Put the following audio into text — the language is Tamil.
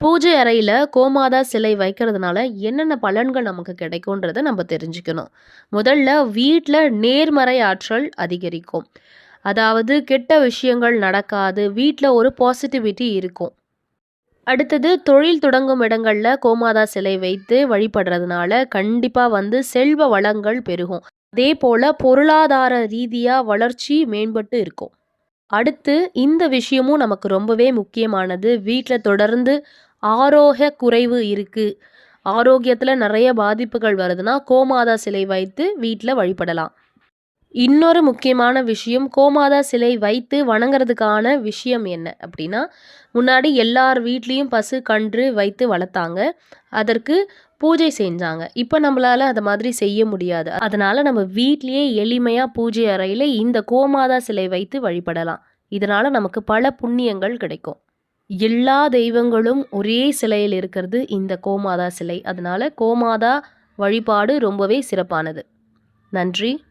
பூஜை அறையில் கோமாதா சிலை வைக்கிறதுனால என்னென்ன பலன்கள் நமக்கு கிடைக்கும்ன்றதை நம்ம தெரிஞ்சுக்கணும். முதல்ல வீட்டில் நேர்மறை ஆற்றல் அதிகரிக்கும். அதாவது கெட்ட விஷயங்கள் நடக்காது. வீட்டில் ஒரு பாசிட்டிவிட்டி இருக்கும். அடுத்தது தொழில் தொடங்கும் இடங்களில் கோமாதா சிலை வைத்து வழிபடுறதுனால கண்டிப்பாக வந்து செல்வ வளங்கள் பெருகும். அதே போல் பொருளாதார ரீதியாக வளர்ச்சி மேம்பட்டு இருக்கும். அடுத்து இந்த விஷயமும் நமக்கு ரொம்பவே முக்கியமானது. வீட்டில் தொடர்ந்து ஆரோக்கிய குறைவு இருக்குது ஆரோக்கியத்தில் நிறைய பாதிப்புகள் வருதுன்னா, கோமாதா சிலை வைத்து வீட்டில் வழிபடலாம். இன்னொரு முக்கியமான விஷயம் கோமாதா சிலை வைத்து வணங்குறதுக்கான விஷயம் என்ன அப்படின்னா முன்னாடி எல்லார் வீட்லேயும் பசு, கன்று வைத்து வளர்த்தாங்க. அதற்கு பூஜை செஞ்சாங்க. இப்போ நம்மளால் அத மாதிரி செய்ய முடியாது. அதனால் நம்ம வீட்லேயே எளிமையாக பூஜை அறையில் இந்த கோமாதா சிலை வைத்து வழிபடலாம். இதனால் நமக்கு பல புண்ணியங்கள் கிடைக்கும். எல்லா தெய்வங்களும் ஒரே சிலையில் இருக்கிறது இந்த கோமாதா சிலை. அதனால கோமாதா வழிபாடு ரொம்பவே சிறப்பானது. நன்றி.